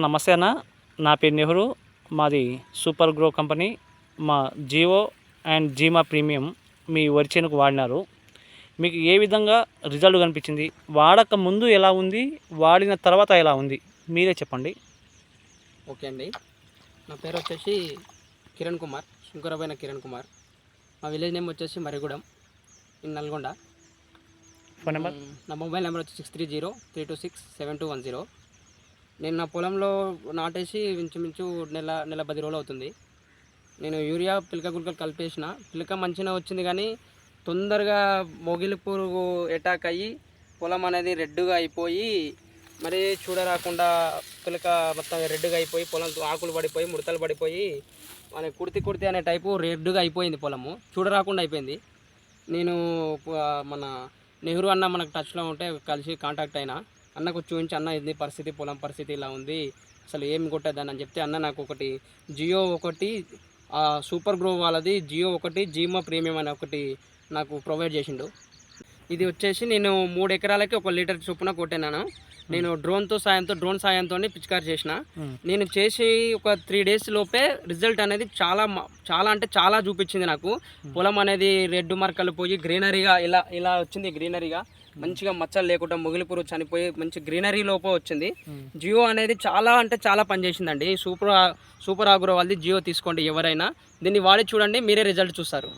నమస్తే అన్న. నా పేరు నెహ్రూ. మాది సూపర్ గ్రో కంపెనీ. మా జియో అండ్ జీమా ప్రీమియం మీ వరి చేనుకు వాడినారు. మీకు ఏ విధంగా రిజల్ట్ కనిపించింది? వాడక ముందు ఎలా ఉంది? వాడిన తర్వాత ఎలా ఉంది? మీరే చెప్పండి. ఓకే అండి. నా పేరు వచ్చేసి కిరణ్ కుమార్. శంకరబైన కిరణ్ కుమార్. మా విలేజ్ నేమ్ వచ్చేసి Marigudem. In Nalgonda. Phone number? నా మొబైల్ నెంబర్ వచ్చి six three zero three two six seven two one zero. నేను నా పొలంలో నాటేసి ఇంచుమించు నెల నెల పది రోజులు అవుతుంది. నేను యూరియా పిలక గుల్కలు కలిపేసిన. పిలక మంచిగా వచ్చింది కానీ తొందరగా మొగిలి పురుగు అటాక్ అయ్యి పొలం అనేది రెడ్గా అయిపోయి మరి చూడరాకుండా పిలక మొత్తం రెడ్గా అయిపోయి పొలం ఆకులు పడిపోయి ముడతలు పడిపోయి మన కుర్తి కుర్తి అనే టైపు రెడ్గా అయిపోయింది పొలము. చూడరాకుండా అయిపోయింది. నేను మన నెహ్రూ అన్న మనకు టచ్లో ఉంటే కలిసి కాంటాక్ట్ అయినా. అన్నకు చూపించి అన్న ఇది పరిస్థితి పొలం పరిస్థితి ఇలా ఉంది అసలు ఏం కొట్టేదని అని చెప్తే అన్న నాకు ఒకటి జియో ఒకటి సూపర్ గ్రో వాళ్ళది జియో ఒకటి జీమా ప్రీమియం అనే ఒకటి నాకు ప్రొవైడ్ చేసిండు. ఇది వచ్చేసి నేను మూడు ఎకరాలకి ఒక లీటర్ చొప్పున కొట్టినాను నేను డ్రోన్తో సాయంతో డ్రోన్ సాయంతో పిచికారి చేసిన. నేను చేసి ఒక త్రీ డేస్ లోపే రిజల్ట్ అనేది చాలా చాలా అంటే చాలా చూపించింది నాకు. పొలం అనేది రెడ్ మరకలు పోయి గ్రీనరీగా ఇలా ఇలా వచ్చింది గ్రీనరీగా. మంచిగా మచ్చలు లేకుండా మొగిలిపురు చనిపోయి మంచి గ్రీనరీ లోపే వచ్చింది. జియో అనేది చాలా అంటే చాలా పనిచేసిందండి. సూపర్ సూపర్ ఆగ్రో వాళ్ళది జియో తీసుకోండి ఎవరైనా. దీన్ని వాడి చూడండి మీరే రిజల్ట్ చూస్తారు.